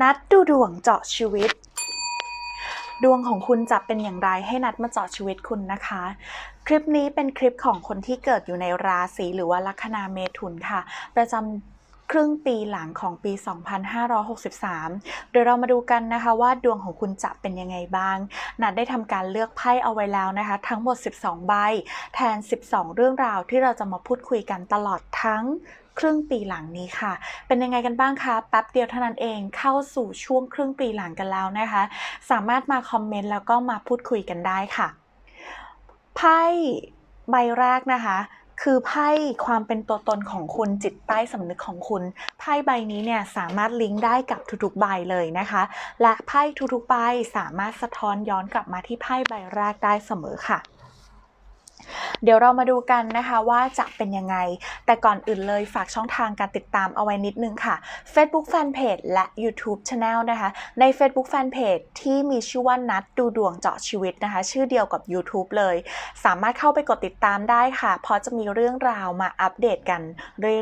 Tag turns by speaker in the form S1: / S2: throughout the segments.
S1: นัดดูดวงเจาะชีวิต ดวงของคุณจะเป็นอย่างไรให้นัดมาเจาะชีวิตคุณนะคะ คลิปนี้เป็นคลิปของคนที่เกิดอยู่ในราศีหรือว่าลัคนาเมถุนค่ะ ประจำครึ่งปีหลังของปี 2563 เดี๋ยวเรามาดูกันนะคะว่าดวงของคุณจะเป็นยังไงบ้าง นัดได้ทำการเลือกไพ่เอาไว้แล้วนะคะ ทั้งหมด 12 ใบ แทน 12 เรื่องราวที่เราจะมาพูดคุยกันตลอดทั้ง ครึ่งปีหลังนี้ค่ะ เป็นยังไงกันบ้างคะ แป๊บเดียวเท่านั้นเองเข้าสู่ช่วงครึ่งปีหลังกันแล้วนะคะ สามารถมาคอมเมนต์แล้วก็มาพูดคุยกันได้ค่ะ ไพ่ใบแรกนะคะคือไพ่ความเป็นตัวตนของคุณจิตใต้สำนึกของคุณ ไพ่ใบนี้เนี่ยสามารถลิงก์ได้กับทุกๆใบเลยนะคะ และไพ่ทุกๆใบสามารถสะท้อนย้อนกลับมาที่ไพ่ใบแรกได้เสมอค่ะ เดี๋ยวเรามาดูกันนะคะว่าจะเป็นยังไง แต่ก่อนอื่นเลยฝากช่องทางการติดตามเอาไว้นิดนึงค่ะ Facebook Fanpage และ YouTube Channel นะคะ ใน Facebook Fanpage ที่มีชื่อว่านัดดูดวงเจาะชีวิตนะคะ ชื่อเดียวกับ YouTube เลย สามารถเข้าไปกดติดตามได้ค่ะเพราะจะมีเรื่องราวมาอัปเดตกัน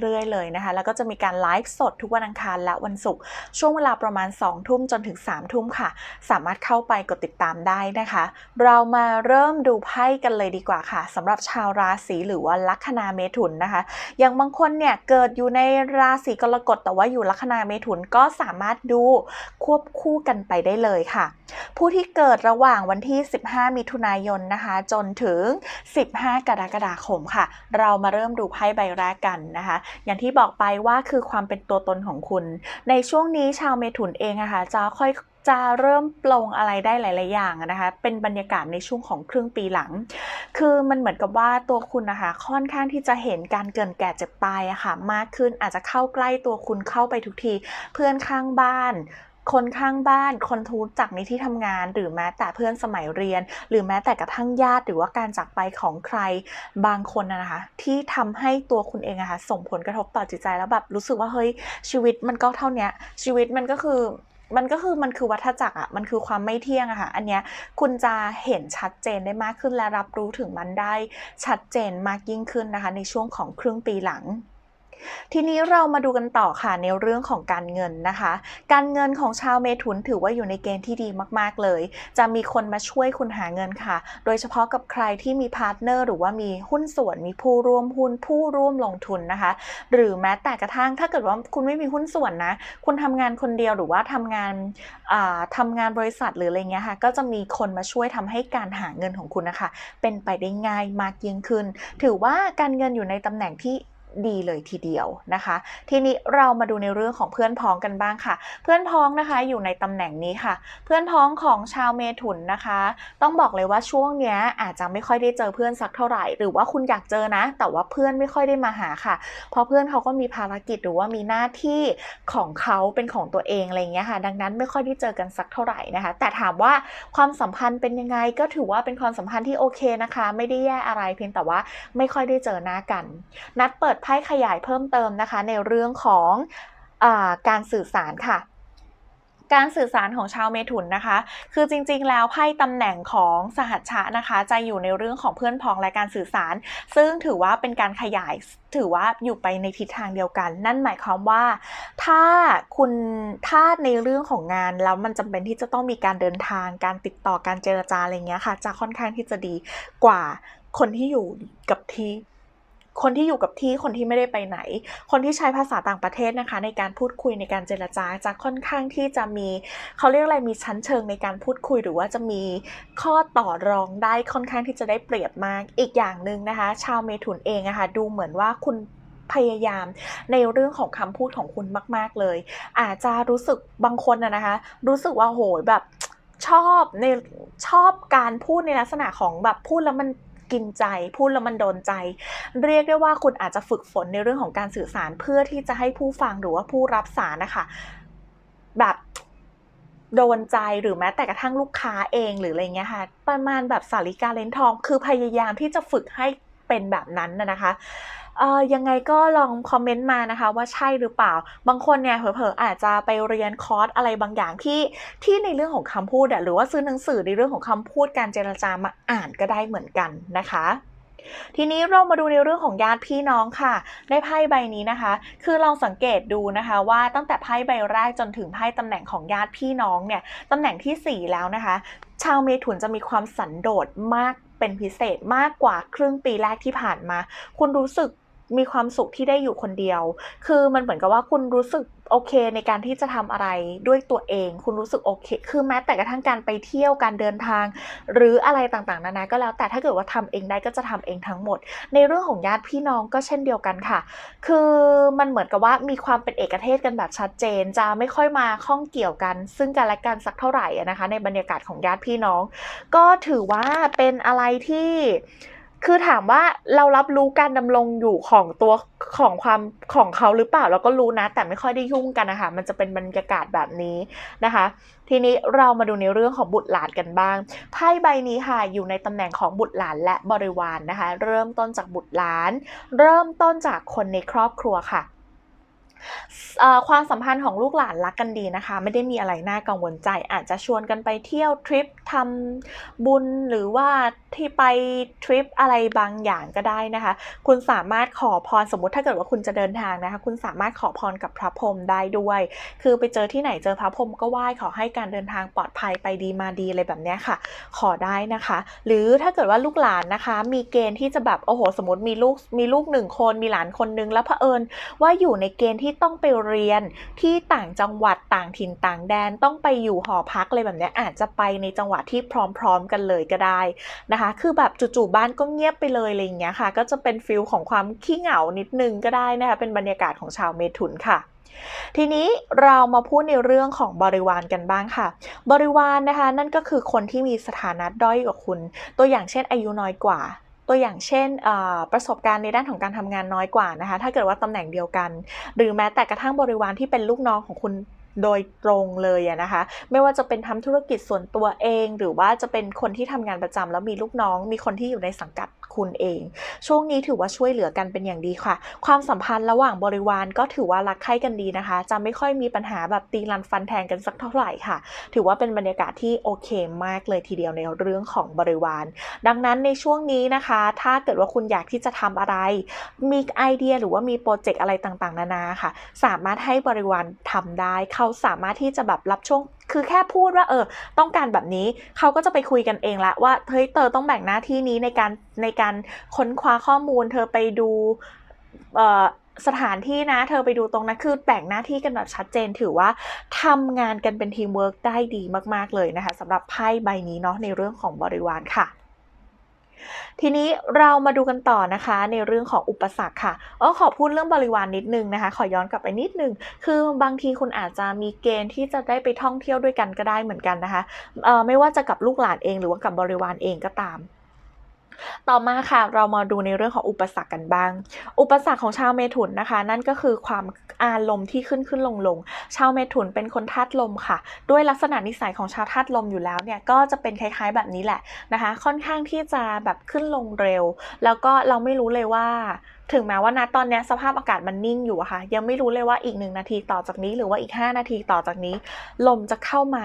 S1: เรื่อยๆเลยนะคะ แล้วก็จะมีการไลฟ์สดทุกวันอังคารและวันศุกร์ช่วงเวลาประมาณ 2 ทุ่มจนถึง 3 ทุ่มค่ะ สามารถเข้าไปกดติดตามได้นะคะ เรามาเริ่มดูไพ่กันเลยดีกว่าค่ะสำหรับชาวราศีหรือว่าลัคนาเมถุนนะคะ อย่างบางคนเนี่ยเกิดอยู่ในราศีกรกฎแต่ว่าอยู่ลัคนาเมถุนก็สามารถดูควบคู่กันไปได้เลยค่ะ ผู้ที่เกิดระหว่างวันที่ 15 มิถุนายนนะคะ จนถึง 15 กรกฎาคมค่ะ เรามาเริ่มดูไพ่ใบแรกกันนะคะ อย่างที่บอกไปว่าคือความเป็นตัวตนของคุณ ในช่วงนี้ชาวเมถุนเองอะค่ะจะค่อย จะเริ่มปลงอะไรได้หลาย ๆ อย่างนะคะ เป็นบรรยากาศในช่วงของครึ่งปีหลัง คือมันเหมือนกับว่าตัวคุณนะคะ ค่อนข้างที่จะเห็นการเกินแก่เจ็บตายอะค่ะ มากขึ้นอาจจะเข้าใกล้ตัวคุณเข้าไปทุกที เพื่อนข้างบ้านคนข้างบ้าน คนทูจักในที่ทำงาน หรือแม้แต่เพื่อนสมัยเรียน หรือแม้แต่กระทั่งญาติ หรือว่าการจากไปของใครบางคนนะคะ ที่ทำให้ตัวคุณเองอะค่ะส่งผลกระทบต่อจิตใจแล้วแบบรู้สึกว่าเฮ้ยชีวิตมันก็เท่าเนี้ยชีวิตมันก็คือ มันก็คือมันคือวัฏจักรอะมันคือความไม่เที่ยงอะค่ะอันเนี้ยคุณจะเห็นชัดเจนได้มากขึ้นและรับรู้ถึงมันได้ชัดเจนมากยิ่งขึ้นนะคะ ในช่วงของครึ่งปีหลัง ทีนี้เรามาดูกันต่อค่ะในเรื่องของการเงินนะคะ การเงินของชาวเมถุนถือว่าอยู่ในเกณฑ์ที่ดีมากๆเลย จะมีคนมาช่วยคุณหาเงินค่ะ โดยเฉพาะกับใครที่มีพาร์ทเนอร์หรือว่ามีหุ้นส่วนมีผู้ร่วมหุ้นผู้ร่วมลงทุนนะคะ หรือแม้แต่กระทั่งถ้าเกิดว่าคุณไม่มีหุ้นส่วนนะ คุณทำงานคนเดียวหรือว่าทำงานอ่าทำงานบริษัทหรืออะไรเงี้ยค่ะ ก็จะมีคนมาช่วยทำให้การหาเงินของคุณนะคะ เป็นไปได้ง่ายมากยิ่งขึ้น ถือว่าการเงินอยู่ในตำแหน่งที่ ดีเลยทีเดียวนะคะ ทีนี้เรามาดูในเรื่องของเพื่อนพ้องกันบ้างค่ะ เพื่อนพ้องนะคะอยู่ในตำแหน่งนี้ค่ะ เพื่อนพ้องของชาวเมถุนนะคะ ต้องบอกเลยว่าช่วงเนี้ยอาจจะไม่ค่อยได้เจอเพื่อนสักเท่าไหร่ หรือว่าคุณอยากเจอนะ แต่ว่าเพื่อนไม่ค่อยได้มาหาค่ะ เพราะเพื่อนเขาก็มีภารกิจหรือว่ามีหน้าที่ของเขาเป็นของตัวเองอะไรอย่างเงี้ยค่ะ ดังนั้นไม่ค่อยได้เจอกันสักเท่าไหร่นะคะ แต่ถามว่าความสัมพันธ์เป็นยังไงก็ถือว่าเป็นความสัมพันธ์ที่โอเคนะคะ ไม่ได้แย่อะไรเพียงแต่ว่าไม่ค่อยได้เจอหน้ากัน นัดเปิดไพ่ขยายเพิ่มเติมนะคะ ในเรื่องของอการสื่อสารค่ะการสื่อสารของชาวเมถุนนะคะ คือจริงๆ แล้วไพ่ตำแหน่งของสหัชชะนะคะ จะอยู่ในเรื่องของเพื่อนพ้องและการสื่อสาร ซึ่งถือว่าเป็นการขยายถือว่าอยู่ไปในทิศทางเดียวกัน นั่นหมายความว่าถ้าคุณถ้าในเรื่องของงานแล้วมันจำเป็นที่จะต้องมีการเดินทาง การติดต่อการเจรจาอะไรเงี้ยค่ะ จะค่อนข้างที่จะดีกว่าคนที่อยู่กับที่ คนที่อยู่กับที่คนที่ไม่ได้ไปไหน คนที่ใช้ภาษาต่างประเทศนะคะ ในการพูดคุยในการเจรจาจะค่อนข้างที่จะมีเขาเรียกอะไรมีชั้นเชิงในการพูดคุยหรือว่าจะมีข้อต่อรองได้ค่อนข้างที่จะได้เปรียบมากอีกอย่างหนึ่งนะคะ ชาวเมถุนเองอะคะ่ะดูเหมือนว่าคุณพยายามในเรื่องของคำพูดของคุณมาก ๆเลย อาจจะรู้สึกบางคนอะนะคะ รู้สึกว่าโหยแบบชอบในชอบการพูดในลักษณะของแบบพูดแล้วมัน กินใจ พูดแล้วมันโดนใจ เรียกได้ว่าคุณอาจจะฝึกฝนในเรื่องของการสื่อสารเพื่อที่จะให้ผู้ฟังหรือว่าผู้รับสารนะคะแบบโดนใจหรือแม้แต่กระทั่งลูกค้าเองหรืออะไรเงี้ยค่ะ ประมาณแบบสาริกาเลนทอง คือพยายามที่จะฝึกให้เป็นแบบนั้นนะคะ เอ่อยังไงก็ลองคอมเมนต์มานะคะ ว่าใช่หรือเปล่า บางคนเนี่ยเผลอๆอาจจะไปเรียนคอร์สอะไรบางอย่างที่ที่ในเรื่องของคำพูดหรือว่าซื้อหนังสือในเรื่องของคำพูดการเจรจามาอ่านก็ได้เหมือนกันนะคะทีนี้เรามาดูในเรื่องของญาติพี่น้องค่ะได้ไพ่ใบนี้นะคะ คือลองสังเกตดูนะคะว่าตั้งแต่ไพ่ใบแรกจนถึงไพ่ตำแหน่งของญาติพี่น้องเนี่ยตำแหน่งทีสี่4 แล้วนะคะ ชาวเมถุนจะมีความสันโดษมาก เป็นพิเศษมากกว่าครึ่งปีแรกที่ผ่านมา คุณรู้สึก มีความสุขที่ได้อยู่คนเดียว คือมันเหมือนกับว่าคุณรู้สึกโอเคในการที่จะทำอะไรด้วยตัวเอง คุณรู้สึกโอเค คือแม้แต่กระทั่งการไปเที่ยวการเดินทาง หรืออะไรต่างๆนานาก็แล้ว แต่ถ้าเกิดว่าทำเองได้ก็จะทำเองทั้งหมด ในเรื่องของญาติพี่น้องก็เช่นเดียวกันค่ะ คือมันเหมือนกับว่ามีความเป็นเอกเทศกันแบบชัดเจน จะไม่ค่อยมาข้องเกี่ยวกัน ซึ่งกันและกันสักเท่าไหร่นะคะ ในบรรยากาศของญาติพี่น้อง ก็ถือว่าเป็นอะไรที่ คือถามว่าเรารับรู้การดำรงอยู่ของตัวของความของเขาหรือเปล่าเราก็รู้นะ แต่ไม่ค่อยได้ยุ่งกันนะคะมันจะเป็นบรรยากาศแบบนี้นะคะ ทีนี้เรามาดูในเรื่องของบุตรหลานกันบ้างไพ่ใบนี้ค่ะอยู่ในตำแหน่งของบุตรหลานและบริวารนนะคะ เริ่มต้นจากบุตรหลาน เริ่มต้นจากคนในครอบครัวค่ะ ความสัมพันธ์ของลูกหลานรักกันดีนะคะ ไม่ได้มีอะไรน่ากังวลใจ อาจจะชวนกันไปเที่ยวทริปทำบุญหรือว่าที่ไปทริปอะไรบางอย่างก็ได้นะคะ คุณสามารถขอพรสมมติถ้าเกิดว่าคุณจะเดินทางนะคะ คุณสามารถขอพรกับพระพรหมได้ด้วย คือไปเจอที่ไหนเจอพระพรหมก็ไหว้ขอให้การเดินทางปลอดภัยไปดีมาดีอะไรแบบนี้ค่ะ ขอได้นะคะ หรือถ้าเกิดว่าลูกหลานนะคะ มีเกณฑ์ที่จะแบบโอ้โหสมมติมีลูกมีลูกหนึ่งคนมีหลานคนนึงแล้วเผอิญว่าอยู่ในเกณฑ์ที่ต้องไปเรียนที่ต่างจังหวัดต่างถิ่นต่างแดนต้องไปอยู่หอพักอะไรแบบเนี้ยอาจจะไปในจังหวะที่พร้อมๆกันเลยก็ได้นะคะ คือแบบจู่ๆบ้านก็เงียบไปเลยอะไรอย่างเงี้ยค่ะ ก็จะเป็นฟิลของความขี้เหงานิดนึงก็ได้นะคะเป็นบรรยากาศของชาวเมถุนค่ะทีนี้เรามาพูดในเรื่องของบริวารกันบ้างค่ะ บริวารนะคะ นั่นก็คือคนที่มีสถานะด้อยกว่าคุณ ตัวอย่างเช่นอายุน้อยกว่า ตัวอย่างเช่นประสบการณ์ในด้านของการทำงานน้อยกว่านะคะ ถ้าเกิดว่าตำแหน่งเดียวกัน หรือแม้แต่กระทั่งบริวารที่เป็นลูกน้องของคุณโดยตรงเลยอะนะคะ ไม่ว่าจะเป็นทำธุรกิจส่วนตัวเอง หรือว่าจะเป็นคนที่ทำงานประจำแล้วมีลูกน้อง มีคนที่อยู่ในสังกัด คุณเอง ช่วงนี้ถือว่าช่วยเหลือกันเป็นอย่างดีค่ะ ความสัมพันธ์ระหว่างบริวารก็ถือว่ารักใคร่กันดีนะคะ จะไม่ค่อยมีปัญหาแบบตีรันฟันแทงกันสักเท่าไหร่ค่ะ ถือว่าเป็นบรรยากาศที่โอเคมากเลยทีเดียวในเรื่องของบริวาร ดังนั้นในช่วงนี้นะคะ ถ้าเกิดว่าคุณอยากที่จะทำอะไร มีไอเดียหรือว่ามีโปรเจกต์อะไรต่างๆ นานาค่ะ สามารถให้บริวารทำได้ เขาสามารถที่จะแบบรับช่วง คือแค่พูดว่าเออ ต้องการแบบนี้เขาก็จะไปคุยกันเองละว่าเฮ้ยเธอต้องแบ่งหน้าที่นี้ในการในการค้นคว้าข้อมูล เธอไปดูเอ่อสถานที่นะ เธอไปดูตรงนั้นคือแบ่งหน้าที่กันแบบชัดเจนถือว่าทำงานกันเป็นทีมเวิร์กได้ดีมาก ๆ เลยนะคะสำหรับไพ่ใบนี้เนาะในเรื่องของบริวารค่ะ ทีนี้เรามาดูกันต่อนะคะในเรื่องของอุปสรรคค่ะเออขอพูดเรื่องบริวารนิดนึงนะคะ ขอย้อนกลับไปนิดนึง คือบางทีคุณอาจจะมีเกณฑ์ที่จะได้ไปท่องเที่ยวด้วยกันก็ได้เหมือนกันนะคะเออไม่ว่าจะกับลูกหลานเองหรือว่ากับบริวารเองก็ตาม ต่อมาค่ะเรามาดูในเรื่องของอุปสรรคกันบ้าง อุปสรรคของชาวเมถุนนะคะ นั่นก็คือความอารมณ์ที่ขึ้นขึ้นลงลงชาวเมถุนเป็นคนธาตุลมค่ะ ด้วยลักษณะนิสัยของชาวธาตุลมอยู่แล้วเนี่ยก็จะเป็นคล้ายๆแบบนี้แหละนะคะ ค่อนข้างที่จะแบบขึ้นลงเร็ว แล้วก็เราไม่รู้เลยว่าถึงแม้ว่าณตอนนี้สภาพอากาศมันนิ่งอยู่อะค่ะยังไม่รู้เลยว่าอีกหนึ่งนาทีต่อจากนี้ หรือว่าอีก 5 นาทีต่อจากนี้ ลมจะเข้ามา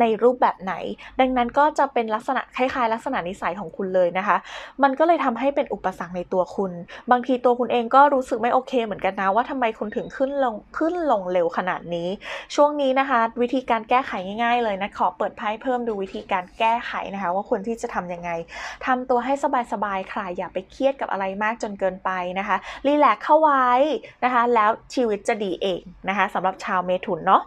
S1: ในรูปแบบไหน ดังนั้นก็จะเป็นลักษณะคล้ายๆ ลักษณะนิสัยของคุณเลยนะคะ มันก็เลยทำให้เป็นอุปสรรคในตัวคุณ บางทีตัวคุณเองก็รู้สึกไม่โอเคเหมือนกันนะว่าทำไมคุณถึงขึ้นลงขึ้นลงเร็วขนาดนี้ ช่วงนี้นะคะ วิธีการแก้ไขง่าย ๆ เลยนะขอเปิดไพ่เพิ่มดูวิธีการแก้ไขนะคะ ว่าควรที่จะทำยังไงทำตัวให้สบายๆค่ะอย่าไปเครียดกับอะไรมากจนเกินไปนะคะรีแลกซ์เข้าไว้นะคะ แล้วชีวิตจะดีเองนะคะสำหรับชาวเมถุนเนาะ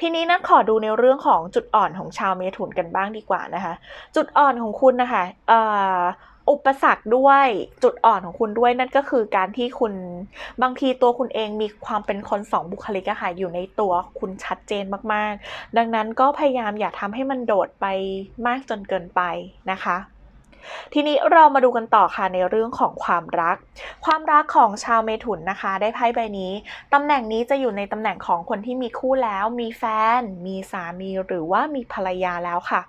S1: ทีนี้นะขอดูในเรื่องของจุดอ่อนของชาวเมถุนกันบ้างดีกว่านะคะ จุดอ่อนของคุณนะคะอุปสรรคด้วยจุดอ่อนของคุณด้วยนั่นก็คือการที่คุณบางทีตัวคุณเองมีความเป็นคนสองบุคลิกอะค่ะอยู่ในตัวคุณชัดเจนมากๆ ดังนั้นก็พยายามอย่าทำให้มันโดดไปมากจนเกินไปนะคะ ทีนี้เรามาดูกันต่อค่ะในเรื่องของความรัก ความรักของชาวเมถุนนะคะ ได้ไพ่ใบนี้ตำแหน่งนี้จะอยู่ในตำแหน่งของคนที่มีคู่แล้ว มีแฟน มีสามีหรือว่ามีภรรยาแล้วค่ะ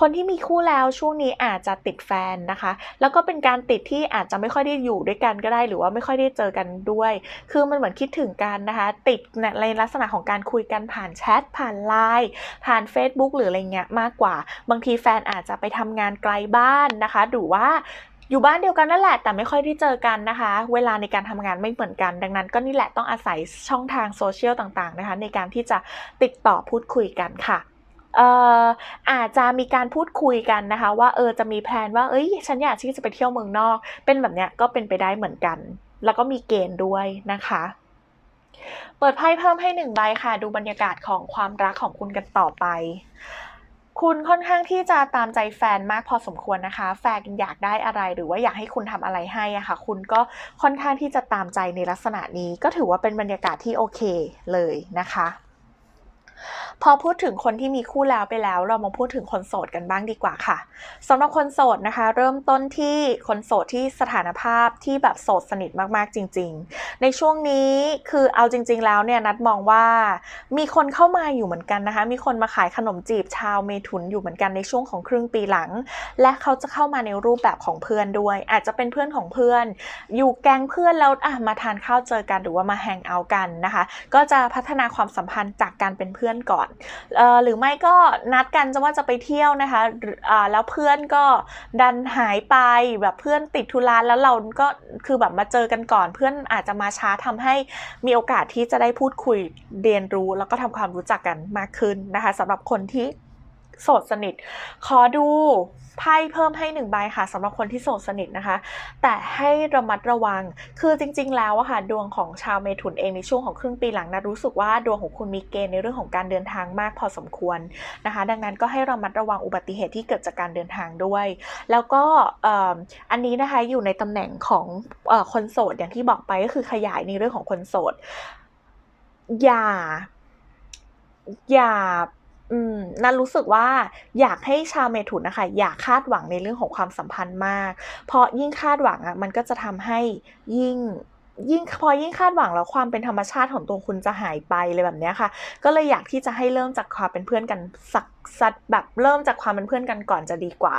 S1: คนที่มีคู่แล้วช่วงนี้อาจจะติดแฟนนะคะ แล้วก็เป็นการติดที่อาจจะไม่ค่อยได้อยู่ด้วยกันก็ได้ หรือว่าไม่ค่อยได้เจอกันด้วย คือมันเหมือนคิดถึงกันนะคะ ติดในลักษณะของการคุยกันผ่านแชทผ่านไลน์ผ่าน Facebook หรืออะไรเงี้ยมากกว่า บางทีแฟนอาจจะไปทำงานไกลบ้านนะคะหรือว่าอยู่บ้านเดียวกันนั่นแหละแต่ไม่ค่อยได้เจอกันนะคะ เวลาในการทำงานไม่เหมือนกัน ดังนั้นก็นี่แหละต้องอาศัยช่องทางโซเชียลต่างๆนะคะ ในการที่จะติดต่อพูดคุยกันค่ะ อาจจะมีการพูดคุยกันนะคะ ว่าเออจะมีแพลนว่าเอ้ยฉันอยากที่จะไปเที่ยวเมืองนอก เป็นแบบเนี้ยก็เป็นไปได้เหมือนกัน แล้วก็มีเกณฑ์ด้วยนะคะเปิดไพ่เพิ่มให้หนึ่งใบค่ะ ดูบรรยากาศของความรักของคุณกันต่อไป คุณค่อนข้างที่จะตามใจแฟนมากพอสมควรนะคะ แฟนอยากได้อะไรหรือว่าอยากให้คุณทำอะไรให้อะค่ะ คุณก็ค่อนข้างที่จะตามใจในลักษณะนี้ ก็ถือว่าเป็นบรรยากาศที่โอเคเลยนะคะ พอพูดถึงคนที่มีคู่แล้วไปแล้ว เรามาพูดถึงคนโสดกันบ้างดีกว่าค่ะสำหรับคนโสดนะคะ เริ่มต้นที่คนโสดที่สถานภาพที่แบบโสดสนิทมากๆจริง ๆ ในช่วงนี้คือเอาจริง ๆ แล้วเนี่ยนัดมองว่ามีคนเข้ามาอยู่เหมือนกันนะคะ มีคนมาขายขนมจีบชาวเมถุนอยู่เหมือนกันในช่วงของครึ่งปีหลัง และเขาจะเข้ามาในรูปแบบของเพื่อนด้วย อาจจะเป็นเพื่อนของเพื่อน อยู่แก๊งเพื่อนแล้วอะมาทานข้าวเจอกันหรือว่ามาแฮงเอาท์กันนะคะ ก็จะพัฒนาความสัมพันธ์จากการเป็นเพื่อนก่อนอนอหรือไม่ก็นัดกันจะว่าจะไปเที่ยวนะคะแล้วเพื่อนก็ดันหายไปแบบเพื่อนติดธุระแล้วเราก็คือแบบมาเจอกันก่อน เพื่อนอาจจะมาช้าทำให้มีโอกาสที่จะได้พูดคุยเรียนรู้ แล้วก็ทำความรู้จักกันมากขึ้นนะคะสำหรับคนที่ โสดสนิท ขอดูไพ่เพิ่มให้หนึ่งใบค่ะสำหรับคนที่โสดสนิทนะคะ แต่ให้ระมัดระวังคือจริง ๆ แล้วอะค่ะดวงของชาวเมถุนเองในช่วงของครึ่งปีหลังนะรู้สึกว่าดวงของคุณมีเกณฑ์ในเรื่องของการเดินทางมากพอสมควรนะคะ ดังนั้นก็ให้ระมัดระวังอุบัติเหตุที่เกิดจากการเดินทางด้วย แล้วก็อ,อันนี้นะคะอยู่ในตำแหน่งของอคนโสดอย่างที่บอกไปก็คือขยายในเรื่องของคนโสดอย่าอย่า อืมนันรู้สึกว่าอยากให้ชาวเมถุนนะคะ อย่าคาดหวังในเรื่องของความสัมพันธ์มาก เพราะยิ่งคาดหวังอะมันก็จะทำให้ยิ่งยิ่งพอยิ่งคาดหวังแล้วความเป็นธรรมชาติของตัวคุณจะหายไปเลยแบบเนี้ยค่ะ ก็เลยอยากที่จะให้เริ่มจากความเป็นเพื่อนกันสักสักแบบเริ่มจากความเป็นเพื่อนกันก่อนจะดีกว่า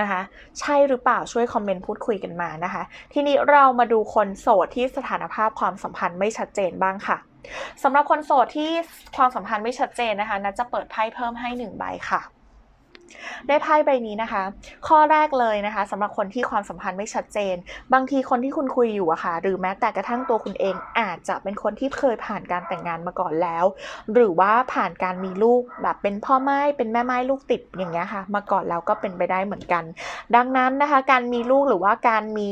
S1: นะคะ ใช่หรือเปล่าช่วยคอมเมนต์พูดคุยกันมานะคะ ทีนี้เรามาดูคนโสดที่สถานภาพความสัมพันธ์ไม่ชัดเจนบ้างค่ะ สำหรับคนโสดที่ความสัมพันธ์ไม่ชัดเจนนะคะนัดจะเปิดไพ่เพิ่มให้หนึ่งใบค่ะ ได้ไพ่ใบนี้นะคะ ข้อแรกเลยนะคะสำหรับคนที่ความสัมพันธ์ไม่ชัดเจน บางทีคนที่คุณคุยอยู่อะค่ะ หรือแม้แต่กระทั่งตัวคุณเองอาจจะเป็นคนที่เคยผ่านการแต่งงานมาก่อนแล้ว หรือว่าผ่านการมีลูกแบบเป็นพ่อไม้เป็นแม่ไม้ลูกติดอย่างเงี้ยค่ะ มาก่อนแล้วก็เป็นไปได้เหมือนกัน ดังนั้นนะคะ การมีลูกหรือว่าการมี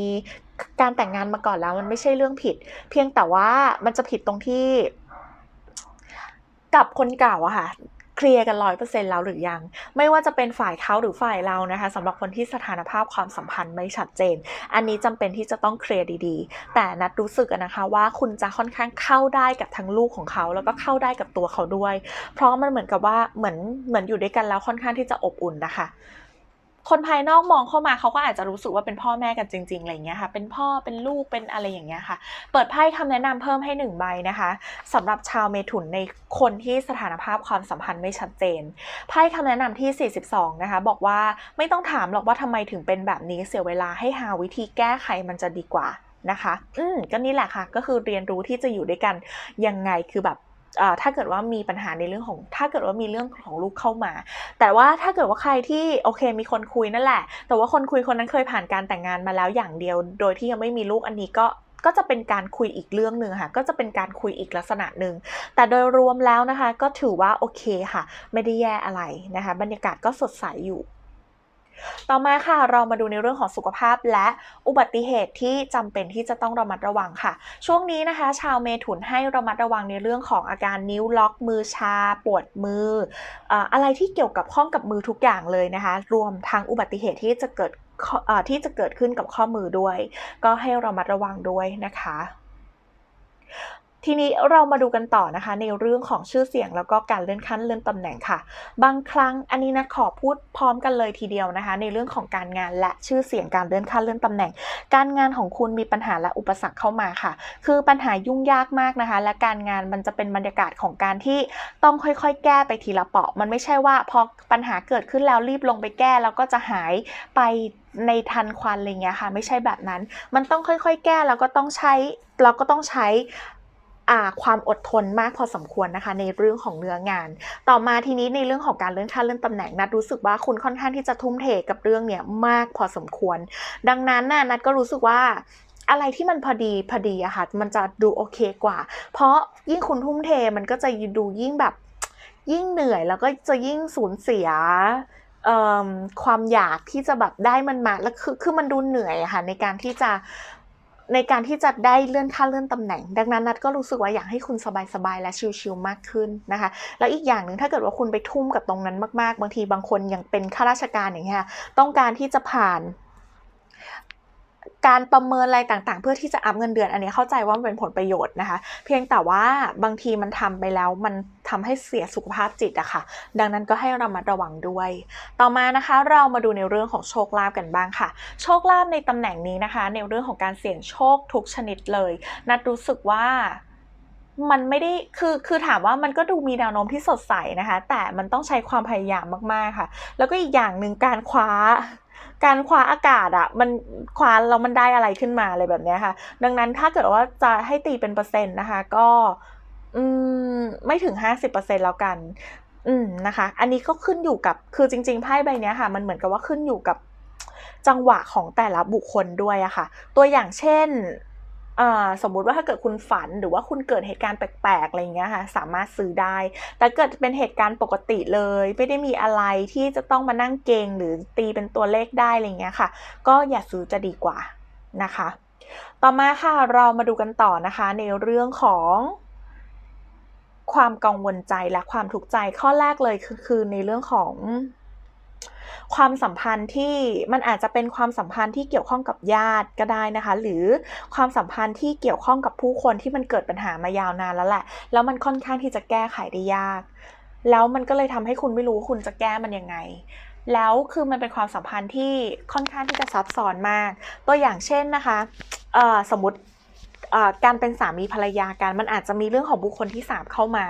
S1: การแต่งงานมาก่อนแล้วมันไม่ใช่เรื่องผิด เพียงแต่ว่ามันจะผิดตรงที่กับคนเก่าอะค่ะ เคลียร์กันร้อยเปอร์เซ็นต์แล้วหรือยัง ไม่ว่าจะเป็นฝ่ายเขาหรือฝ่ายเรานะคะสำหรับคนที่สถานภาพความสัมพันธ์ไม่ชัดเจน อันนี้จำเป็นที่จะต้องเคลียร์ดีๆ แต่นัดรู้สึกนะคะว่าคุณจะค่อนข้างเข้าได้กับทั้งลูกของเขา แล้วก็เข้าได้กับตัวเขาด้วย เพราะมันเหมือนกับว่าเหมือนเหมือนอยู่ด้วยกันแล้วค่อนข้างที่จะอบอุ่นนะคะ คนภายนอกมองเข้ามาเขาก็อาจจะรู้สึกว่าเป็นพ่อแม่กันจริงๆอะไรเงี้ยค่ะ เป็นพ่อเป็นลูกเป็นอะไรอย่างเงี้ยค่ะ เปิดไพ่คำแนะนำเพิ่มให้หนึ่งใบนะคะสำหรับชาวเมถุนในคนที่สถานภาพความสัมพันธ์ไม่ชัดเจนไพ่คำแนะนำที่ 42 นะคะ บอกว่าไม่ต้องถามหรอกว่าทำไมถึงเป็นแบบนี้เสียเวลาให้หาวิธีแก้ไขมันจะดีกว่านะคะ อืมก็นี่แหละค่ะ ก็คือเรียนรู้ที่จะอยู่ด้วยกันยังไงคือแบบ ถ้าเกิดว่ามีปัญหาในเรื่องของ ถ้าเกิดว่ามีเรื่องของลูกเข้ามา แต่ว่าถ้าเกิดว่าใครที่โอเคมีคนคุยนั่นแหละ แต่ว่าคนคุยคนนั้นเคยผ่านการแต่งงานมาแล้วอย่างเดียว โดยที่ยังไม่มีลูกอันนี้ก็ก็จะเป็นการคุยอีกเรื่องหนึ่งค่ะ ก็จะเป็นการคุยอีกลักษณะหนึ่ง แต่โดยรวมแล้วนะคะ ก็ถือว่าโอเคค่ะ ไม่ได้แย่อะไรนะคะ บรรยากาศก็สดใสอยู่ ต่อมาค่ะเรามาดูในเรื่องของสุขภาพและอุบัติเหตุที่จำเป็นที่จะต้องระมัดระวังค่ะ ช่วงนี้นะคะ ชาวเมถุนให้ระมัดระวังในเรื่องของอาการนิ้วล็อกมือชา ปวดมือ อะไรที่เกี่ยวกับข้องกับมือทุกอย่างเลยนะคะ รวมทั้งอุบัติเหตุที่จะเกิดที่จะเกิดขึ้นกับข้อมือด้วย ก็ให้ระมัดระวังด้วยนะคะ ทีนี้เรามาดูกันต่อนะคะ ในเรื่องของชื่อเสียงแล้วก็การเลื่อนขั้นเลื่อนตำแหน่งค่ะ บางครั้งอันนี้นะขอพูดพร้อมกันเลยทีเดียวนะคะ ในเรื่องของการงานและชื่อเสียงการเลื่อนขั้นเลื่อนตำแหน่ง การงานของคุณมีปัญหาและอุปสรรคเข้ามาค่ะ คือปัญหายุ่งยากมากนะคะ และการงานมันจะเป็นบรรยากาศของการที่ต้องค่อยๆ แก้ไปทีละเปาะ มันไม่ใช่ว่าพอปัญหาเกิดขึ้นแล้วรีบลงไปแก้แล้วก็จะหายไปในทันควันอะไรเงี้ยค่ะ ไม่ใช่แบบนั้น มันต้องค่อยๆ แก้แล้วก็ต้องใช้เราก็ต้องใช้ ความอดทนมากพอสมควรนะคะ ในเรื่องของเนื้องาน ต่อมาทีนี้ในเรื่องของการเลื่อนขั้นเลื่อนตำแหน่งนัดรู้สึกว่าคุณค่อนข้างที่จะทุ่มเทกับเรื่องเนี้ยมากพอสมควร ดังนั้นน่ะนัดก็รู้สึกว่าอะไรที่มันพอดีพอดีอะค่ะ มันจะดูโอเคกว่า เพราะยิ่งคุณทุ่มเทมันก็จะดูยิ่งแบบยิ่งเหนื่อยแล้วก็จะยิ่งสูญเสียความอยากที่จะแบบได้มันมาแล้วคือคือมันดูเหนื่อยอะค่ะในการที่จะ ในการที่จะได้เลื่อนขั้นเลื่อนตำแหน่ง ดังนั้นนัดก็รู้สึกว่าอยากให้คุณสบายๆและชิลๆมากขึ้นนะคะ แล้วอีกอย่างหนึ่งถ้าเกิดว่าคุณไปทุ่มกับตรงนั้นมากๆ บางทีบางคนยังเป็นข้าราชการอย่างเงี้ยต้องการที่จะผ่าน การประเมินอะไรต่างๆ เพื่อที่จะอัพเงินเดือนอันนี้เข้าใจว่ามันเป็นผลประโยชน์นะคะ เพียงแต่ว่าบางทีมันทำไปแล้วมันทำให้เสียสุขภาพจิตอะค่ะ ดังนั้นก็ให้ระมัดระวังด้วย ต่อมานะคะเรามาดูในเรื่องของโชคลาภกันบ้างค่ะ โชคลาภในตำแหน่งนี้นะคะ ในเรื่องของการเสี่ยงโชคทุกชนิดเลย นัดรู้สึกว่ามันไม่ได้ คือ คือถามว่ามันก็ดูมีแนวโน้มที่สดใสนะคะ แต่มันต้องใช้ความพยายามมากๆค่ะ แล้วก็อีกอย่างหนึ่งการคว้า การคว้าอากาศอะมันคว้าแล้วมันได้อะไรขึ้นมาอะไรแบบเนี้ยค่ะ ดังนั้นถ้าเกิดว่าจะให้ตีเป็นเปอร์เซ็นต์นะคะ ก็อืมไม่ถึงห้าสิบเปอร์เซ็นต์แล้วกัน อืมนะคะ อันนี้ก็ขึ้นอยู่กับคือจริง ๆไพ่ใบเนี้ยค่ะ มันเหมือนกับว่าขึ้นอยู่กับจังหวะของแต่ละบุคคลด้วยอะค่ะ ตัวอย่างเช่น สมมุติว่าถ้าเกิดคุณฝันหรือว่าคุณเกิดเหตุการณ์แปลกๆอะไรอย่างเงี้ยค่ะสามารถซื้อได้ แต่เกิดเป็นเหตุการณ์ปกติเลย ไม่ได้มีอะไรที่จะต้องมานั่งเกงหรือตีเป็นตัวเลขได้อะไรอย่างเงี้ยค่ะ ก็อย่าซื้อจะดีกว่านะคะ ต่อมาค่ะเรามาดูกันต่อนะคะ ในเรื่องของความกังวลใจและความทุกข์ใจข้อแรกเลยคือในเรื่องของ ความสัมพันธ์ที่มันอาจจะเป็นความสัมพันธ์ที่เกี่ยวข้องกับญาติก็ได้นะคะ หรือความสัมพันธ์ที่เกี่ยวข้องกับผู้คนที่มันเกิดปัญหามายาวนานแล้วแหละ แล้วมันค่อนข้างที่จะแก้ไขได้ยาก แล้วมันก็เลยทำให้คุณไม่รู้ว่าคุณจะแก้มันยังไงแล้วคือมันเป็นความสัมพันธ์ที่ค่อนข้างที่จะซับซ้อนมาก ตัวอย่างเช่นนะคะสมมติ การเป็นสามีภรรยากันมันอาจจะมีเรื่องของบุคคลที่สามเข้ามา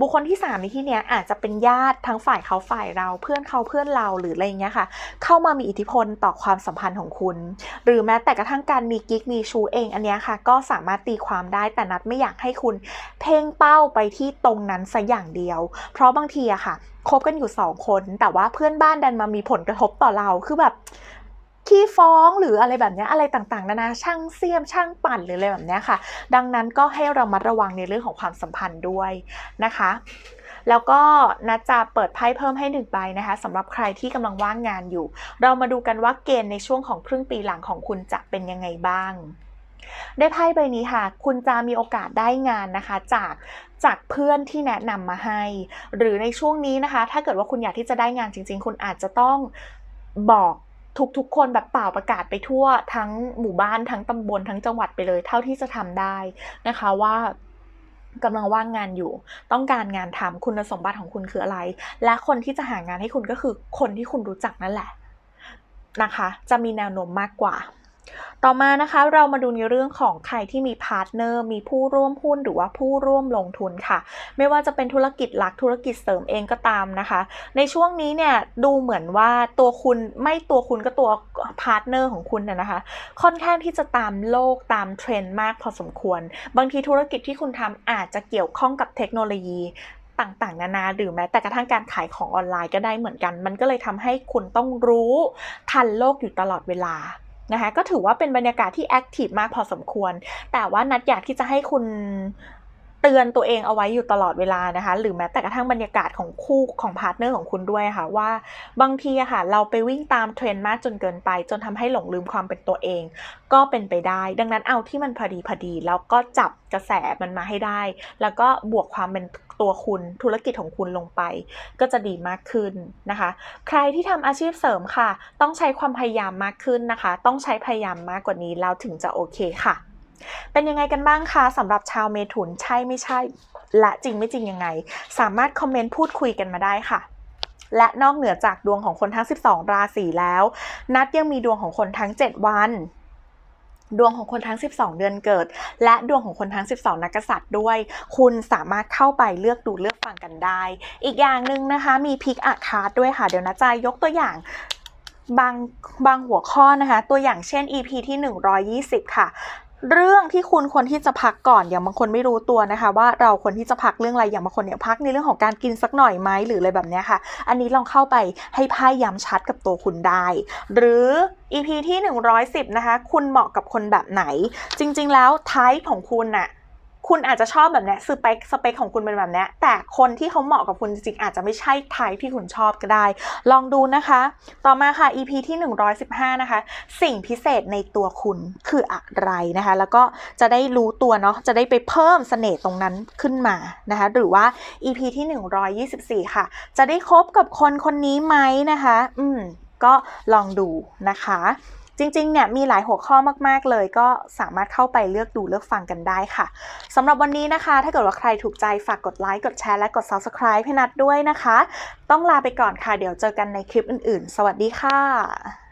S1: บุคคลที่สามในที่นี้อาจจะเป็นญาติทั้งฝ่ายเขาฝ่ายเราเพื่อนเขาเพื่อนเราหรืออะไรเงี้ยค่ะ เข้ามามีอิทธิพลต่อความสัมพันธ์ของคุณ หรือแม้แต่กระทั่งการมีกิ๊กมีชูเองอันเนี้ยค่ะ ก็สามารถตีความได้แต่นัดไม่อยากให้คุณ เพ่งเป้าไปที่ตรงนั้นซะอย่างเดียว เพราะบางทีอะค่ะคบกันอยู่สองคน แต่ว่าเพื่อนบ้านดันมามีผลกระทบต่อเราคือแบบ ขี้ฟ้องหรืออะไรแบบนี้อะไรต่างๆนานาช่างเสียมช่างปั่นหรืออะไรแบบนี้ค่ะ ดังนั้นก็ให้เรามัดระวังในเรื่องของความสัมพันธ์ด้วยนะคะแล้วก็นัดจะเปิดไพ่เพิ่มให้หนึ่งใบนะคะสำหรับใครที่กำลังว่างงานอยู่ เรามาดูกันว่าเกณฑ์ในช่วงของครึ่งปีหลังของคุณจะเป็นยังไงบ้าง ได้ไพ่ใบนี้ค่ะ คุณจะมีโอกาสได้งานนะคะ จากจากเพื่อนที่แนะนำมาให้ หรือในช่วงนี้นะคะ ถ้าเกิดว่าคุณอยากที่จะได้งานจริง ๆ คุณอาจจะต้องบอก ทุกๆ คนแบบเป่าประกาศไปทั่วทั้งหมู่บ้านทั้งตำบลทั้งจังหวัดไปเลย เท่าที่จะทำได้นะคะว่ากำลังว่างงานอยู่ ต้องการงานทำคุณสมบัติของคุณคืออะไร และคนที่จะหางานให้คุณก็คือคนที่คุณรู้จักนั่นแหละนะคะ จะมีแนวโน้มมากกว่า ต่อมานะคะเรามาดูในเรื่องของใครที่มีพาร์ทเนอร์มีผู้ร่วมหุ้นหรือว่าผู้ร่วมลงทุนค่ะ ไม่ว่าจะเป็นธุรกิจหลักธุรกิจเสริมเองก็ตามนะคะ ในช่วงนี้เนี่ยดูเหมือนว่าตัวคุณไม่ตัวคุณก็ตัวพาร์ทเนอร์ของคุณน่ะนะคะ ค่อนข้างที่จะตามโลกตามเทรนด์มากพอสมควร บางทีธุรกิจที่คุณทำอาจจะเกี่ยวข้องกับเทคโนโลยีต่างๆ นานาหรือแม้แต่กระทั่งการขายของออนไลน์ก็ได้เหมือนกัน มันก็เลยทำให้คุณต้องรู้ทันโลกอยู่ตลอดเวลา นะคะก็ถือว่าเป็นบรรยากาศที่แอคทีฟมากพอสมควร แต่ว่านัดอยากที่จะให้คุณ ตือนตัวเองเอาไว้อยู่ตลอดเวลานะคะ หรือแม้แต่กระทั่งบรรยากาศของคู่ของพาร์ทเนอร์ของคุณด้วยค่ะว่าบางทีค่ะ เราไปวิ่งตามเทรนด์มากจนเกินไป จนทำให้หลงลืมความเป็นตัวเอง ก็เป็นไปได้ ดังนั้นเอาที่มันพอดีพอดี แล้วก็จับกระแสมันมาให้ได้ แล้วก็บวกความเป็นตัวคุณธุรกิจของคุณลงไป ก็จะดีมากขึ้นนะคะ ใครที่ทำอาชีพเสริมค่ะ ต้องใช้ความพยายามมากขึ้นนะคะ ต้องใช้พยายามมากกว่านี้แล้วถึงจะโอเคค่ะ เป็นยังไงกันบ้างคะสำหรับชาวเมถุนใช่ไม่ใช่ และจริงไม่จริงยังไง สามารถคอมเมนต์พูดคุยกันมาได้ค่ะ และนอกเหนือจากดวงของคนทั้ง 12 ราศีแล้ว นัดยังมีดวงของคนทั้ง 7 วันดวงของคนทั้ง 12 เดือนเกิด และดวงของคนทั้ง 12 นักษัตริย์ด้วย คุณสามารถเข้าไปเลือกดูเลือกฟังกันได้ อีกอย่างหนึ่งนะคะ มีพิกอาคาร์ดด้วยค่ะ เดี๋ยวนะจะยกตัวอย่างบางบางหัวข้อนะคะ ตัวอย่างเช่น EP ที่ 120 ค่ะ เรื่องที่คุณควรที่จะพักก่อนอย่างบางคนไม่รู้ตัวนะคะ ว่าเราควรที่จะพักเรื่องอะไรอย่างบางคนเนี่ยพักในเรื่องของการกินสักหน่อยไหมหรืออะไรแบบนี้ค่ะ อันนี้ลองเข้าไปให้ไพ่ย้ำชัดกับตัวคุณได้ หรือ EP ที่ 110 นะคะ คุณเหมาะกับคนแบบไหน จริง ๆ แล้วไทป์ของคุณน่ะ คุณอาจจะชอบแบบเนี้ยสเปคสเปคของคุณเป็นแบบเนี้ยแต่คนที่เขาเหมาะกับคุณจริงๆอาจจะไม่ใช่ไทป์ที่คุณชอบก็ได้ ลองดูนะคะ ต่อมาค่ะ EP ที่ 115 นะคะ สิ่งพิเศษในตัวคุณคืออะไรนะคะ แล้วก็จะได้รู้ตัวเนาะจะได้ไปเพิ่มเสน่ห์ตรงนั้นขึ้นมานะคะ หรือว่า EP ที่ 124 ค่ะ จะได้คบกับคนคนนี้ไหมนะคะ อืมก็ลองดูนะคะ จริงๆ เนี่ยมีหลายหัวข้อมากๆ เลย ก็สามารถเข้าไปเลือกดูเลือกฟังกันได้ค่ะสำหรับวันนี้นะคะ ถ้าเกิดว่าใครถูกใจฝากกดไลค์กดแชร์และกด Subscribe ให้นัดด้วยนะคะ ต้องลาไปก่อนค่ะ เดี๋ยวเจอกันในคลิปอื่นๆ สวัสดีค่ะ